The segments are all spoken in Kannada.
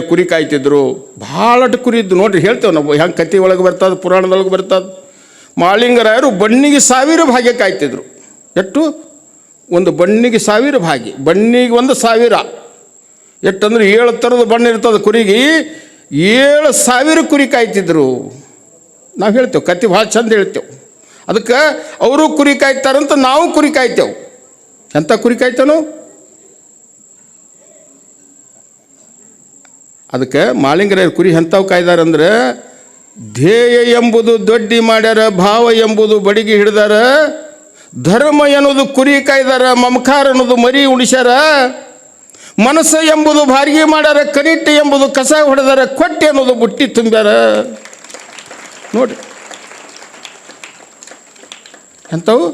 ಕುರಿ ಕಾಯ್ತಿದ್ರು, ಭಾಳಷ್ಟು ಕುರಿ ಇದ್ದು ನೋಡ್ರಿ ಹೇಳ್ತೇವೆ ನಾವು, ಹೆಂಗೆ ಕತೆ ಒಳಗೆ ಬರ್ತದೆ, ಪುರಾಣದೊಳಗೆ ಬರ್ತದೆ. ಮಾಳಿಂಗರಾಯರು ಬಣ್ಣಿಗೆ ಸಾವಿರ ಭಾಗ್ಯ ಕಾಯ್ತಿದ್ರು. ಎಷ್ಟು ಒಂದು ಬಣ್ಣಿಗೆ ಸಾವಿರ ಭಾಗ್ಯ. ಬಣ್ಣಿಗೆ ಒಂದು ಸಾವಿರ. ಎಷ್ಟಂದ್ರೆ ಏಳು ಥರದ ಬಣ್ಣ ಇರ್ತದೆ ಕುರಿಗೆ. ಏಳು ಸಾವಿರ ಕುರಿ ಕಾಯ್ತಿದ್ರು. ನಾವು ಹೇಳ್ತೇವೆ ಕತೆ ಭಾಳ ಚಂದ ಹೇಳ್ತೇವೆ. ಅದಕ್ಕೆ, ಅವರು ಕುರಿ ಕಾಯ್ತಾರಂತ ನಾವು ಕುರಿ ಕಾಯ್ತೇವೆ. ಎಂಥ ಕುರಿ ಕಾಯ್ತಾನು ಅದಕ್ಕೆ ಮಾಲಿಂಗರ ಕುರಿ ಎಂಥವು ಕಾಯ್ದಾರಂದ್ರೆ ಧ್ಯೇಯ ಎಂಬುದು ದೊಡ್ಡಿ ಮಾಡ್ಯಾರ, ಭಾವ ಎಂಬುದು ಬಡಿಗೆ ಹಿಡ್ದಾರ, ಧರ್ಮ ಎನ್ನುವುದು ಕುರಿ ಕಾಯ್ದಾರ, ಮಮಕಾರ ಅನ್ನೋದು ಮರಿ ಉಣಿಸ್ಯಾರ, ಮನಸ್ಸು ಎಂಬುದು ಬಾರಿಗೆ ಮಾಡ್ಯಾರ ಕನಿಟ್ಟಿ ಎಂಬುದು ಕಸ ಹೊಡೆದಾರ, ಕೊಟ್ಟೆ ಅನ್ನೋದು ಬುಟ್ಟಿ ತುಂಬ್ಯಾರ. ನೋಡಿ ಎಂಥವು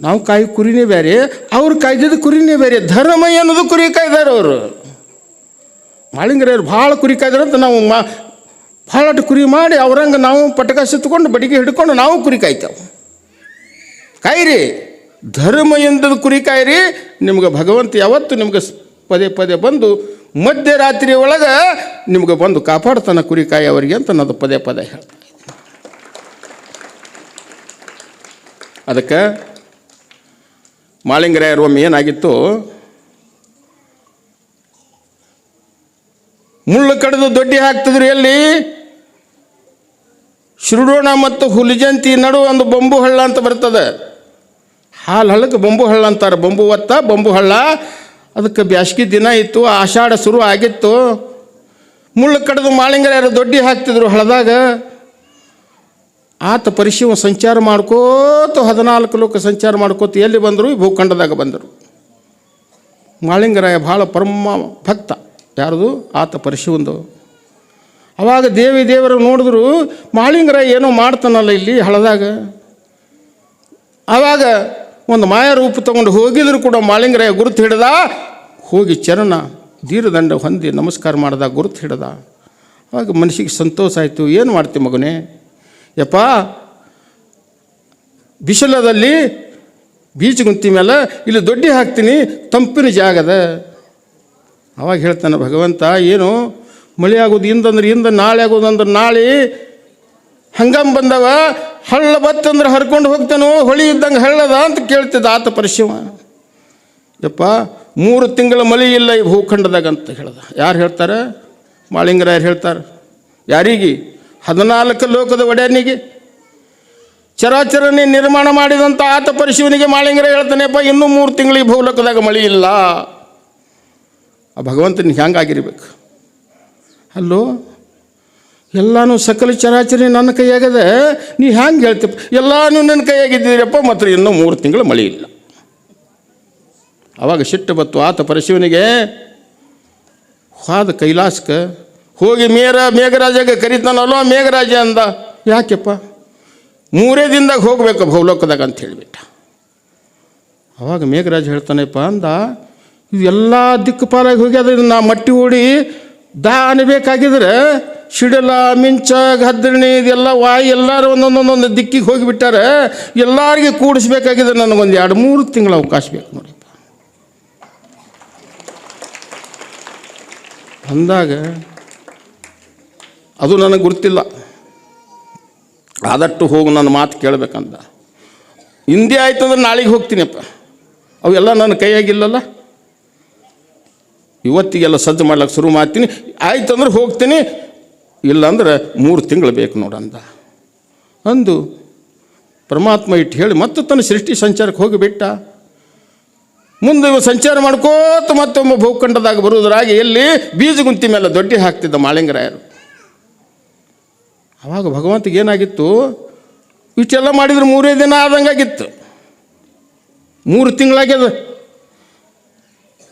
ನಾವು ಕಾಯಿ ಕುರಿನೇ ಬೇರೆ, ಅವ್ರು ಕಾಯ್ದಿದ್ದು ಕುರಿನೇ ಬೇರೆ, ಧರ್ಮ ಅನ್ನೋದು ಕುರಿ ಕಾಯ್ದಾರ ಅವರು. ಮಾಳಿಂಗರಾಯರು ಭಾಳ ಕುರಿ ಕಾಯ್ದ್ರಂತ ನಾವು ಮಾ ಭಾಳಷ್ಟು ಕುರಿ ಮಾಡಿ ಅವ್ರಂಗೆ ನಾವು ಪಟಕ ಸುತ್ತಕೊಂಡು ಬಡಿಗೆ ಹಿಡ್ಕೊಂಡು ನಾವು ಕುರಿ ಕಾಯ್ತೇವೆ ಕಾಯಿರಿ, ಧರ್ಮ ಎಂದದ ಕುರಿ ಕಾಯಿರಿ, ನಿಮ್ಗೆ ಭಗವಂತ ಯಾವತ್ತು ನಿಮ್ಗೆ ಪದೇ ಪದೇ ಬಂದು ಮಧ್ಯರಾತ್ರಿ ಒಳಗೆ ನಿಮ್ಗೆ ಬಂದು ಕಾಪಾಡ್ತಾನೆ ಕುರಿ ಕಾಯಿ ಅವರಿಗೆ ಅಂತ ನಾನು ಪದೇ ಪದೇ ಹೇಳ್ತಾ ಅದಕ್ಕೆ ಮಾಳಿಂಗರಾಯರು ಒಮ್ಮೆ ಏನಾಗಿತ್ತು ಮುಳ್ಳು ಕಡಿದು ದೊಡ್ಡಿ ಹಾಕ್ತಿದ್ರು ಎಲ್ಲಿ? ಶಿರುಡೋಣ ಮತ್ತು ಹುಲಿಜಂತಿ ನಡು ಒಂದು ಬೊಂಬು ಹಳ್ಳ ಅಂತ ಬರ್ತದೆ. ಹಾಲು ಹಳ್ಳಕ್ಕೆ ಬೊಂಬು ಹಳ್ಳ ಅಂತಾರೆ. ಬೊಂಬು ಒತ್ತ, ಬೊಂಬು ಹಳ್ಳ. ಅದಕ್ಕೆ ಬ್ಯಾಸ್ಗಿ ದಿನ ಇತ್ತು, ಆಷಾಢ ಶುರು ಆಗಿತ್ತು. ಮುಳ್ಳು ಕಡಿದು ಮಾಳಿಂಗರ್ಯಾರು ದೊಡ್ಡಿ ಹಾಕ್ತಿದ್ರು ಹಳದಾಗ ಆತ ಪರಿಶಿವ ಸಂಚಾರ ಮಾಡ್ಕೋತ, ಹದಿನಾಲ್ಕು ಲೋಕ ಸಂಚಾರ ಮಾಡ್ಕೋತ, ಎಲ್ಲಿ ಬಂದರು? ಭೂಖಂಡದಾಗ ಬಂದರು. ಮಾಳಿಂಗರಾಯ ಭಾಳ ಪರಮ ಭಕ್ತ. ಯಾರ್ದು? ಆತ ಪರಶಿವಂದು. ಅವಾಗ ದೇವಿ ದೇವರು ನೋಡಿದ್ರು ಮಾಳಿಂಗರಾಯ ಏನೋ ಮಾಡ್ತಾನಲ್ಲ ಇಲ್ಲಿ ಹಳದಾಗ. ಆವಾಗ ಒಂದು ಮಾಯ ರೂಪ ತಗೊಂಡು ಹೋಗಿದ್ರು ಕೂಡ ಮಾಳಿಂಗರಾಯ ಗುರುತು ಹಿಡ್ದ, ಹೋಗಿ ಚರಣ ದೀರ್ಘದಂಡ ಹೊಂದಿ ನಮಸ್ಕಾರ ಮಾಡ್ದ, ಗುರುತು ಹಿಡ್ದ. ಅವಾಗ ಮನಸ್ಸಿಗೆ ಸಂತೋಷ ಆಯಿತು. ಏನು ಮಾಡ್ತಿ ಮಗನೇ? ಯಪ್ಪ, ಬಿಸಿಲದಲ್ಲಿ ಬೀಚ್ ಗುಂತಿ ಮೇಲೆ ಇಲ್ಲಿ ದೊಡ್ಡಿ ಹಾಕ್ತೀನಿ, ತಂಪಿನ ಜಾಗದ. ಅವಾಗ ಹೇಳ್ತಾನೆ, ಭಗವಂತ, ಏನು? ಮಳೆ ಆಗೋದು ಇಂದಂದ್ರೆ ಇಂದ, ನಾಳೆ ಆಗೋದು ಅಂದ್ರೆ ನಾಳೆ. ಹಂಗಮ್ ಬಂದವ, ಹಳ್ಳ ಬತ್ತಂದ್ರೆ ಹರ್ಕೊಂಡು ಹೋಗ್ತಾನೋ, ಹೊಳಿ ಇದ್ದಂಗೆ ಹಳ್ಳದ ಅಂತ ಕೇಳ್ತಿದ್ದ ಆತ ಪರಿಶಿವ. ಯಪ್ಪ, ಮೂರು ತಿಂಗಳ ಮಳೆ ಇಲ್ಲ ಈ ಭೂಖಂಡದಾಗ ಅಂತ ಹೇಳ್ದ. ಯಾರು ಹೇಳ್ತಾರೆ? ಮಾಳಿಂಗರಾಯರು ಹೇಳ್ತಾರೆ. ಯಾರಿಗೆ? ಹದಿನಾಲ್ಕು ಲೋಕದ ಒಡೆಯನಿಗೆ ಚರಾಚರನೆ ನಿರ್ಮಾಣ ಮಾಡಿದಂಥ ಆತ ಪರಿಶಿವನಿಗೆ ಮಾಳಿಂಗರ ಹೇಳ್ತಾನೆಪ್ಪ ಇನ್ನೂ ಮೂರು ತಿಂಗಳು ಈ ಭೂಲೋಕದಾಗ ಮಳೆ ಇಲ್ಲ. ಆ ಭಗವಂತನ ಹೆಂಗಾಗಿರ್ಬೇಕು ಅಲ್ಲೋ, ಎಲ್ಲಾನು ಸಕಲ ಚರಾಚರಿ ನನ್ನ ಕೈಯಾಗದೆ ನೀ ಹ್ಯಾಂಗೆ ಹೇಳ್ತೀಪ್ಪ ಎಲ್ಲಾನು ನನ್ನ ಕೈಯಾಗಿದ್ದೀರಪ್ಪ, ಮಾತ್ರ ಇನ್ನೂ ಮೂರು ತಿಂಗಳು ಮಳೆ ಇಲ್ಲ. ಅವಾಗ ಸಿಟ್ಟು ಬತ್ತು ಆತ ಪರಶಿವನಿಗೆ, ಹಾದ ಕೈಲಾಸಕ್ಕೆ, ಹೋಗಿ ಮೇರ, ಮೇಘರಾಜಗೆ ಕರಿತಾನಲ್ಲೋ ಮೇಘರಾಜ ಅಂದ. ಯಾಕೆಪ್ಪ? ಮೂರೇ ದಿನದಾಗ ಹೋಗ್ಬೇಕು ಭೌಲೋಕದಾಗ ಅಂತ ಹೇಳಿಬಿಟ್ಟ. ಅವಾಗ ಮೇಘರಾಜ ಹೇಳ್ತಾನೆಪ್ಪ ಅಂದ ಇವೆಲ್ಲ ದಿಕ್ಕುಪಾಲಾಗಿ ಹೋಗ್ಯದ ಇದನ್ನ ಮಟ್ಟಿ ಓಡಿ ದಾನ ಬೇಕಾಗಿದ್ರೆ ಸಿಡಲ ಮಿಂಚ ಗದ್ರಣಿ ಇದೆಲ್ಲ ವಾಯಿ ಎಲ್ಲರೂ ಒಂದೊಂದೊಂದೊಂದು ದಿಕ್ಕಿಗೆ ಹೋಗಿಬಿಟ್ಟಾರೆ ಎಲ್ಲರಿಗೆ ಕೂಡಿಸ್ಬೇಕಾಗಿದೆ ನನಗೊಂದು ಎರಡು, ಮೂರು ತಿಂಗಳ ಅವಕಾಶ ಬೇಕು ನೋಡಿ. ಅಂದಾಗ ಅದು ನನಗೆ ಗೊತ್ತಿಲ್ಲ ಆದಷ್ಟು ಹೋಗಿ ನನ್ನ ಮಾತು ಕೇಳಬೇಕಂತ ಹಿಂದೆ ಆಯ್ತು ಅಂದ್ರೆ ನಾಳೆಗೆ ಹೋಗ್ತೀನಪ್ಪ. ಅವೆಲ್ಲ ನನ್ನ ಕೈಯಾಗಿಲ್ಲಲ್ಲ? ಇವತ್ತಿಗೆಲ್ಲ ಸಜ್ಜು ಮಾಡ್ಲಿಕ್ಕೆ ಶುರು ಮಾಡ್ತೀನಿ. ಆಯ್ತು ಅಂದ್ರೆ ಹೋಗ್ತೀನಿ. ಇಲ್ಲಾಂದ್ರೆ ಮೂರು ತಿಂಗಳು ಬೇಕು ನೋಡಂದ ಅಂದು. ಪರಮಾತ್ಮ ಇಟ್ಟು ಹೇಳಿ, ಮತ್ತೆ ತನ್ನ ಸೃಷ್ಟಿ ಸಂಚಾರಕ್ಕೆ ಹೋಗಿಬಿಟ್ಟ. ಮುಂದೆ ಇವ ಸಂಚಾರ ಮಾಡ್ಕೋತ ಮತ್ತೊಮ್ಮೆ ಭೂಖಂಡದಾಗ ಬರುವುದರಾಗಿ ಎಲ್ಲಿ ಬೀಜಗುಂತಿ ಮೇಲೆ ದೊಡ್ಡಿ ಹಾಕ್ತಿದ್ದ ಮಾಳಿಂಗರಾಯರು. ಅವಾಗ ಭಗವಂತಿಗೆ ಏನಾಗಿತ್ತು? ಇಷ್ಟೆಲ್ಲ ಮಾಡಿದ್ರೆ ಮೂರೇ ದಿನ ಆದಂಗಾಗಿತ್ತು. ಮೂರು ತಿಂಗಳಾಗ್ಯದ.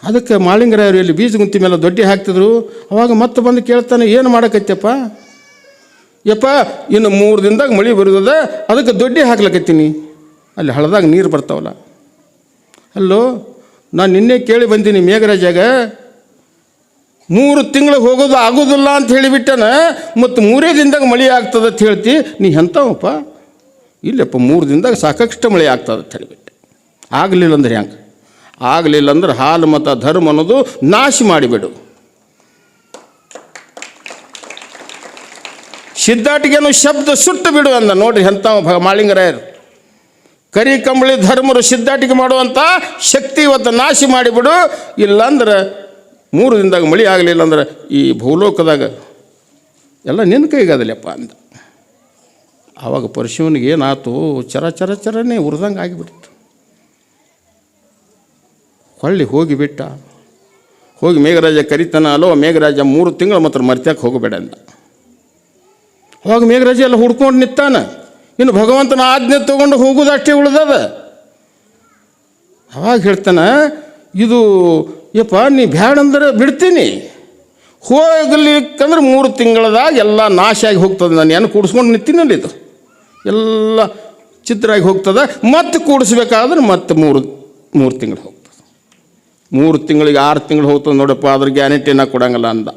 ಅದಕ್ಕೆ ಮಾಳಿಂಗರಾಯರು ಇಲ್ಲಿ ಬೀಜ ಗುಂತಿ ಮೇಲೆ ದೊಡ್ಡಿ ಹಾಕ್ತಿದ್ರು, ಅವಾಗ ಮತ್ತೆ ಬಂದು ಕೇಳ್ತಾನೆ, ಏನು ಮಾಡಕತ್ತಪ್ಪ? ಯಪ್ಪ, ಇನ್ನು ಮೂರು ದಿನದಾಗ ಮಳೆ ಬರುದದ, ಅದಕ್ಕೆ ದೊಡ್ಡಿ ಹಾಕ್ಲಕತ್ತೀನಿ. ಅಲ್ಲಿ ಹಳದಾಗ ನೀರು ಬರ್ತಾವಲ್ಲ. ಅಲ್ಲೋ, ನಾನು ನಿನ್ನೆ ಕೇಳಿ ಬಂದೀನಿ ಮೇಘರಾಜಾಗ. ಮೂರು ತಿಂಗಳು ಹೋಗೋದು ಆಗೋದಿಲ್ಲ ಅಂತ ಹೇಳಿಬಿಟ್ಟನ, ಮತ್ತು ಮೂರೇ ದಿನದಾಗ ಮಳೆ ಆಗ್ತದೆ ಅಂತ ಹೇಳ್ತಿ. ನೀ ಎಂಥವಪ್ಪ? ಇಲ್ಲಪ್ಪ, ಮೂರು ದಿನದಾಗ ಸಾಕಷ್ಟು ಮಳೆ ಆಗ್ತದೆ ಅಂತ ಹೇಳಿಬಿಟ್ಟೆ. ಆಗಲಿಲ್ಲ ಅಂದ್ರೆ ಹೆಂಗೆ? ಆಗಲಿಲ್ಲ ಅಂದ್ರೆ ಹಾಲು ಮತ್ತು ಧರ್ಮ ಅನ್ನೋದು ನಾಶ ಮಾಡಿಬಿಡು. ಸಿದ್ಧಾಟಿಗೆನು ಶಬ್ದ ಸುಟ್ಟು ಬಿಡು ಅಂದ. ನೋಡ್ರಿ ಎಂಥ ಮಾಳಿಂಗರಾಯರು. ಕರಿ ಕಂಬಳಿ ಧರ್ಮರು ಸಿದ್ಧಾಟಿಗೆ ಮಾಡುವಂಥ ಶಕ್ತಿ ಇವತ್ತು ನಾಶ ಮಾಡಿಬಿಡು. ಇಲ್ಲಾಂದ್ರೆ ಮೂರು ದಿನದಾಗ ಮಳೆ ಆಗಲಿಲ್ಲ ಅಂದ್ರೆ ಈ ಭೂಲೋಕದಾಗ ಎಲ್ಲ ನಿನ್ನ ಕೈಗಾದಲ್ಲಪ್ಪ ಅಂದ. ಆವಾಗ ಪರಶುವನಿಗೆ ಏನಾಯ್ತು? ಚರ ಚರ ಚರನೇ ಉರಿದಂಗೆ ಆಗಿಬಿಡ್ತು. ಹೊಳ್ಳಿ ಹೋಗಿಬಿಟ್ಟ ಹೋಗಿ ಮೇಘರಾಜ ಕರಿತಾನ ಅಲ್ಲೋ ಮೇಘರಾಜ ಮೂರು ತಿಂಗಳು ಮಾತ್ರ ಮರ್ತ್ಯಾಕೆ ಹೋಗಬೇಡ ಅಂದ. ಹೋಗಿ ಮೇಘರಾಜ ಎಲ್ಲ ಹುಡ್ಕೊಂಡು ನಿಂತಾನ. ಇನ್ನು ಭಗವಂತನ ಆಜ್ಞೆ ತಗೊಂಡು ಹೋಗೋದಷ್ಟೇ ಉಳ್ದದ. ಅವಾಗ ಹೇಳ್ತಾನ, ಇದು, ಯಪ್ಪ, ನೀ ಅಂದ್ರೆ ಬಿಡ್ತೀನಿ. ಹೋಗ್ಲಿಕ್ಕಂದ್ರೆ ಮೂರು ತಿಂಗಳದಾಗ ಎಲ್ಲ ನಾಶ ಆಗಿ ಹೋಗ್ತದೆ ನಾನು. ಏನು ಕೂಡಿಸ್ಕೊಂಡು ನಿಂತೀನಲ್ಲ ಇದು? ಎಲ್ಲ ಚಿತ್ರಾಗಿ ಹೋಗ್ತದೆ. ಮತ್ತೆ ಕೂಡಿಸ್ಬೇಕಾದ್ರೆ ಮತ್ತೆ ಮೂರು ಮೂರು ತಿಂಗಳು ಹೋಗ್ತದೆ. ಮೂರು ತಿಂಗಳಿಗೆ ಆರು ತಿಂಗಳು ಹೋಗ್ತದೆ ನೋಡಪ್ಪ ಅದ್ರ ಗ್ಯಾರಂಟಿನ ಕೊಡಂಗಲ್ಲ ಅಂದ.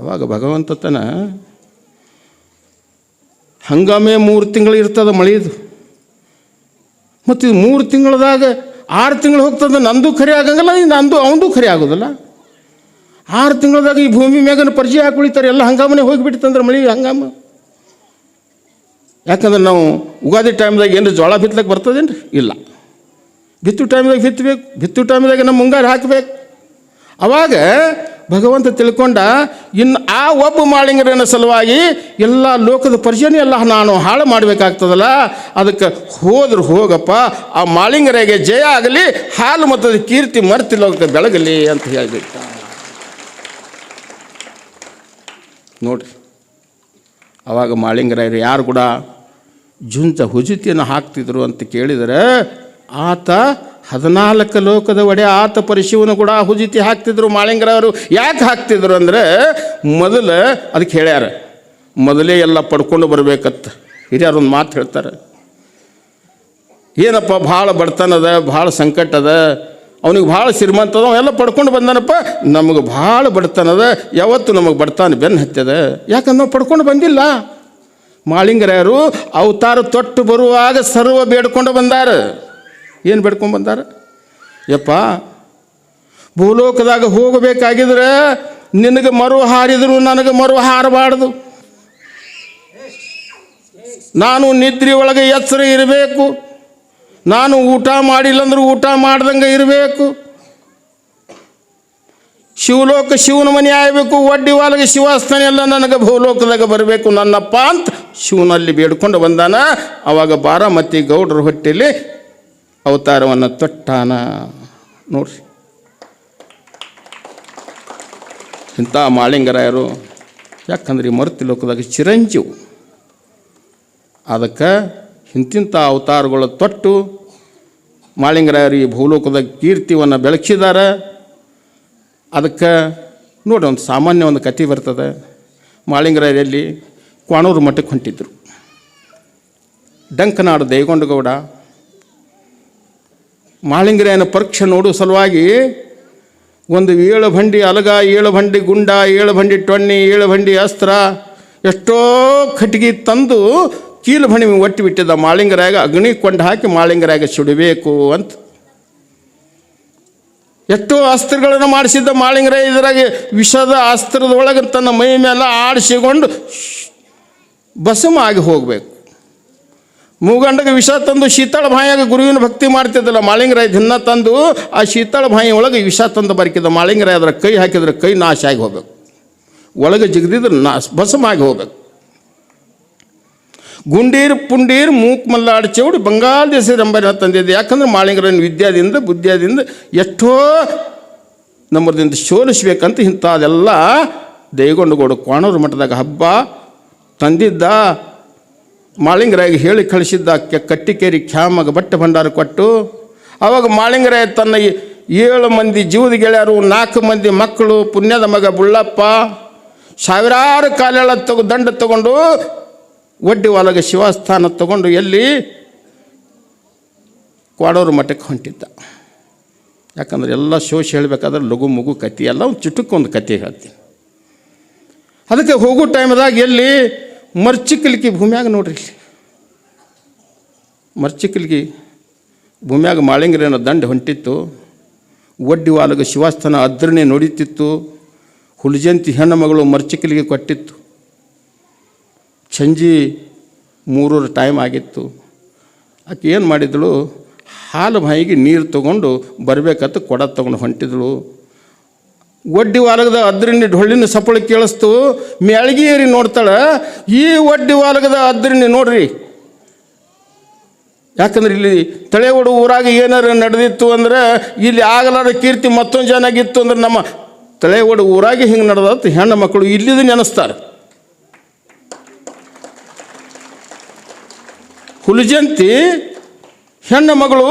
ಅವಾಗ ಭಗವಂತ ತನ ಹಂಗಾಮೇ ಮೂರು ತಿಂಗಳು ಇರ್ತದೆ ಮಳೆದು. ಮತ್ತು ಇದು ಮೂರು ತಿಂಗಳದಾಗ ಆರು ತಿಂಗಳು ಹೋಗ್ತದೆ, ನಂದು ಖರೆ ಆಗಂಗಿಲ್ಲ ನಂದು ಅವನದು ಖರೆ ಆಗೋದಿಲ್ಲ. ಆರು ತಿಂಗಳದಾಗ ಈ ಭೂಮಿ ಮ್ಯಾಗನ ಪರಿಚಯ ಹಾಕೊಳಿತಾರೆ, ಎಲ್ಲ ಹಂಗಾಮನೆ ಹೋಗಿಬಿಡ್ತಂದ್ರೆ ಮಳೆ ಹಂಗಾಮ. ಯಾಕಂದ್ರೆ ನಾವು ಉಗಾದಿ ಟೈಮ್ದಾಗ ಏನು ಜೋಳ ಬಿತ್ತಲಕ್ಕೆ ಬರ್ತದೇನ್ರಿ? ಇಲ್ಲ. ಬಿತ್ತು ಟೈಮ್ದಾಗ ಬಿತ್ತಬೇಕು, ಬಿತ್ತು ಟೈಮ್ದಾಗ ನಮ್ಮ ಮುಂಗಾರು ಹಾಕಬೇಕು. ಅವಾಗ ಭಗವಂತ ತಿಳ್ಕೊಂಡ ಇನ್ನು ಆ ಒಬ್ಬ ಮಾಳಿಂಗರನ ಸಲುವಾಗಿ ಎಲ್ಲ ಲೋಕದ ಪರಿಚಯನೇ ಎಲ್ಲ ನಾನು ಹಾಳು ಮಾಡಬೇಕಾಗ್ತದಲ್ಲ, ಅದಕ್ಕೆ ಹೋದ್ರೆ ಹೋಗಪ್ಪ, ಆ ಮಾಳಿಂಗರಿಗೆ ಜಯ ಆಗಲಿ, ಹಾಲು ಮತ್ತು ಕೀರ್ತಿ ಮರ್ತಿಲ್ಲ ಬೆಳಗಲಿ ಅಂತ ಹೇಳಿಬಿಟ್ಟ ನೋಡ್ರಿ, ಅವಾಗ ಮಾಳಿಂಗರಾಯರು ಯಾರು ಕೂಡ ಜುಂಚ ಹುಜುತಿಯನ್ನು ಹಾಕ್ತಿದ್ರು ಅಂತ ಕೇಳಿದರೆ ಆತ ಹದಿನಾಲ್ಕು ಲೋಕದ ಒಡೆ ಆತ ಪರಿಶಿವನ ಕೂಡ ಹುಜಿತಿ ಹಾಕ್ತಿದ್ರು, ಮಾಳಿಂಗರವರು ಯಾಕೆ ಹಾಕ್ತಿದ್ರು ಅಂದರೆ ಮೊದಲು ಅದಕ್ಕೆ ಹೇಳ್ಯಾರ, ಮೊದಲೇ ಎಲ್ಲ ಪಡ್ಕೊಂಡು ಬರ್ಬೇಕತ್ತ. ಹಿರಿಯರು ಒಂದು ಮಾತು ಹೇಳ್ತಾರೆ, ಏನಪ್ಪ ಭಾಳ ಬಡತನದ ಭಾಳ ಸಂಕಟ ಅದ, ಅವನಿಗೆ ಭಾಳ ಶ್ರೀಮಂತ ಅದ, ಅವೆಲ್ಲ ಪಡ್ಕೊಂಡು ಬಂದಾನಪ್ಪ, ನಮಗೆ ಭಾಳ ಬಡತನದ ಯಾವತ್ತು ನಮಗೆ ಬಡತನ ಬೆನ್ನು ಹತ್ತದ ಯಾಕಂದ್ರೆ ನಾವು ಪಡ್ಕೊಂಡು ಬಂದಿಲ್ಲ. ಮಾಳಿಂಗರ್ಯಾರು ಅವತಾರ ತೊಟ್ಟು ಬರುವಾಗ ಸರ್ವ ಬೇಡ್ಕೊಂಡು ಬಂದಾರ. ಏನು ಬೇಡ್ಕೊಂಡು ಬಂದಾರ? ಯಪ್ಪ, ಭೂಲೋಕದಾಗ ಹೋಗಬೇಕಾಗಿದ್ರೆ ನಿನಗೆ ಮರು ಹಾರಿದ್ರು, ನನಗೆ ಮರು ಹಾರಬಾರ್ದು. ನಾನು ನಿದ್ರೆ ಒಳಗೆ ಎಚ್ಚರ ಇರಬೇಕು. ನಾನು ಊಟ ಮಾಡಿಲ್ಲ ಅಂದ್ರೆ ಊಟ ಮಾಡ್ದಂಗೆ ಇರಬೇಕು. ಶಿವಲೋಕ ಶಿವನ ಮನೆ ಆಗಬೇಕು, ಒಡ್ಡಿ ಒಳಗೆ ಶಿವಾಸ್ತನೆಲ್ಲ ನನಗೆ ಭೂಲೋಕದಾಗ ಬರಬೇಕು ನನ್ನಪ್ಪ ಅಂತ ಶಿವನಲ್ಲಿ ಬೇಡ್ಕೊಂಡು ಬಂದಾನ. ಅವಾಗ ಬಾರಾಮತಿ ಗೌಡ್ರ ಹೊಟ್ಟೆಲಿ ಅವತಾರವನ್ನು ತೊಟ್ಟಾನ. ನೋಡ್ರಿ. ಇಂಥ ಮಾಳಿಂಗರಾಯರು ಯಾಕಂದ್ರೆ ಈ ಮರ್ತಿ ಲೋಕದಾಗ ಚಿರಂಜೀವು. ಅದಕ್ಕೆ ಇಂತಿಂಥ ಅವತಾರಗಳು ತೊಟ್ಟು ಮಾಳಿಂಗರಾಯರು ಈ ಭೂಲೋಕದ ಕೀರ್ತಿಯನ್ನು ಬೆಳಗಿಸಿದ್ದಾರೆ ಅದಕ್ಕೆ ನೋಡಿ ಒಂದು ಸಾಮಾನ್ಯ ಒಂದು ಕತೆ ಬರ್ತದೆ. ಮಾಳಿಂಗರಾಯರಲ್ಲಿ ಕ್ವಾಣೂರು ಮಠಕ್ಕೆ ಹೊಂಟಿದ್ರು. ಡಂಕನಾಡು ದೇಗೊಂಡಗೌಡ ಮಾಳಿಂಗರಾಯನ ಪರೀಕ್ಷೆ ನೋಡು ಸಲುವಾಗಿ ಒಂದು ಏಳು ಬಂಡಿ ಅಲಗ, ಏಳು ಬಂಡಿ ಗುಂಡ, ಏಳು ಬಂಡಿ ಟೊಣ್ಣಿ ಏಳು ಬಂಡಿ ಅಸ್ತ್ರ ಎಷ್ಟೋ ಕಟ್ಟಿಗೆ ತಂದು ಕೀಲು ಬಣಿ ಒಟ್ಟು ಬಿಟ್ಟಿದ್ದ ಮಾಳಿಂಗರಾಗ ಅಗ್ನಿ ಕೊಂಡು ಹಾಕಿ ಮಾಳಿಂಗರಾಗ ಸುಡಬೇಕು ಅಂತ. ಎಷ್ಟೋ ಅಸ್ತ್ರಗಳನ್ನು ಮಾಡಿಸಿದ್ದ ಮಾಳಿಂಗರ ಇದರಾಗ ವಿಷದ ಅಸ್ತ್ರದೊಳಗೆ ತನ್ನ ಮೈ ಮೇಲೆ ಆಡಿಸಿಕೊಂಡು ಬಸಮ ಆಗಿ ಹೋಗಬೇಕು. ಮೂಗಂಡಗೆ ವಿಷ ತಂದು ಶೀತಳ ಬಾಯಿಯಾಗ ಗುರುವಿನ ಭಕ್ತಿ ಮಾಡ್ತಿದ್ದಲ್ಲ, ಮಾಳಿಂಗರಾಯ ದಿನ ತಂದು ಆ ಶೀತಳ ಬಾಯಿ ಒಳಗೆ ವಿಷ ತಂದು ಬರ್ಕಿದ್ದ ಮಾಳಿಂಗರಾಯ ಅದರ ಕೈ ಹಾಕಿದ್ರೆ ಕೈ ನಾಶ ಆಗಿ ಹೋಗ್ಬೇಕು. ಒಳಗೆ ಜಿಗದಿದ್ರೆ ನಾಶ ಭಸ್ಮ ಆಗಿ ಹೋಗ್ಬೇಕು. ಗುಂಡೀರ್ ಪುಂಡೀರ್ ಮೂಕ್ ಮಲ್ಲಾಡ್ ಚೌಡಿ ಬಂಗಾಳ ದೇಶ ರಂಬರಿನ ತಂದಿದ್ದೆ. ಯಾಕಂದ್ರೆ ಮಾಳಿಂಗರನ್ನು ವಿದ್ಯಾದಿಂದ, ಬುದ್ಧಿಯಾದಿಂದ ಎಷ್ಟೋ ನಮ್ಮದಿಂದ ಸೋಲಿಸ್ಬೇಕಂತ ಇಂಥದೆಲ್ಲ ದೇಗೊಂಡುಗೋಡು ಕೋಣೂರು ಮಠದಾಗ ಹಬ್ಬ ತಂದಿದ್ದ ಮಾಳಿಂಗರಾಯಿಗೆ ಹೇಳಿ ಕಳಿಸಿದ್ದ ಕಟ್ಟಿಕೇರಿ ಖ್ಯಾಮಗ ಬಟ್ಟೆ ಭಂಡಾರ ಕೊಟ್ಟು, ಅವಾಗ ಮಾಳಿಂಗರಾಯ ತನ್ನ ಏಳು ಮಂದಿ ಜೀವದ ಗೆಳೆಯರು, ನಾಲ್ಕು ಮಂದಿ ಮಕ್ಕಳು, ಪುಣ್ಯದ ಮಗ ಬುಳ್ಳಪ್ಪ, ಸಾವಿರಾರು ಕಾಲೆಳ ತಗೊ ದಂಡ ತಗೊಂಡು ಒಡ್ಡಿ ಒಳಗೆ ಶಿವಸ್ಥಾನ ತಗೊಂಡು ಎಲ್ಲಿ ಕ್ವಾಡೋರು ಮಠಕ್ಕೆ ಹೊಂಟಿದ್ದ. ಯಾಕಂದ್ರೆ ಎಲ್ಲ ಶೋಷ ಹೇಳಬೇಕಾದ್ರೆ ಲಘು ಮಗು ಕತಿ ಎಲ್ಲ ಒಂದು ಚುಟುಕ್ಕೊಂದು ಕತೆ ಹೇಳ್ತೀನಿ. ಅದಕ್ಕೆ ಹೋಗೋ ಟೈಮ್ದಾಗ ಎಲ್ಲಿ ಮರ್ಚಿಕಲಿಕೆ ಭೂಮ್ಯಾಗ ನೋಡ್ರಿ ಮರ್ಚಿಕಲಿಗೆ ಭೂಮ್ಯಾಗ ಮಾಳಿಂಗರೇನ ದಂಡ ಹೊಂಟಿತ್ತು. ಒಡ್ಡಿ ವಾಲಗ ಶಿವಾಸ್ಥಾನ ಅದ್ರನೆ ನೋಡಿತ್ತಿತ್ತು. ಹುಲಿಜಂತಿ ಹೆಣ್ಣು ಮಗಳು ಮರ್ಚಿಕಲಿಗೆ ಕೊಟ್ಟಿತ್ತು. ಸಂಜೆ ಮೂರರ ಟೈಮ್ ಆಗಿತ್ತು. ಆಕೆ ಏನು ಮಾಡಿದಳು? ಹಾಲು ಬಾಯಿಗೆ ನೀರು ತಗೊಂಡು ಬರಬೇಕಂತ ಕೊಡ ತಗೊಂಡು ಹೊಂಟಿದಳು. ಒಡ್ಡಿ ವಾಲಗದ ಅದ್ರಿನ ಡೊಳ್ಳಿನ ಸಪ್ಪಳ ಕೇಳಿಸ್ತು, ಮ್ಯಾಳ್ಗಿ ನೋಡ್ತಾಳೆ, ಈ ಒಡ್ಡಿ ವಾಲಗದ ಅದ್ರಿನ ನೋಡ್ರಿ. ಯಾಕಂದ್ರೆ ಇಲ್ಲಿ ತಳೆ ಹೊಡು ಊರಾಗ ಏನಾರು ನಡೆದಿತ್ತು ಅಂದ್ರೆ ಇಲ್ಲಿ ಆಗಲಾರ ಕೀರ್ತಿ ಮತ್ತೊಂದು ಚೆನ್ನಾಗಿತ್ತು ಅಂದ್ರೆ ನಮ್ಮ ತಲೆ ಹೊಡು ಊರಾಗಿ ಹಿಂಗೆ ನಡೆದತ್ತು ಹೆಣ್ಣು ಮಕ್ಕಳು ಇಲ್ಲಿದು ನೆನೆಸ್ತಾರೆ. ಹುಲಿಜಂತಿ ಹೆಣ್ಣು ಮಗಳು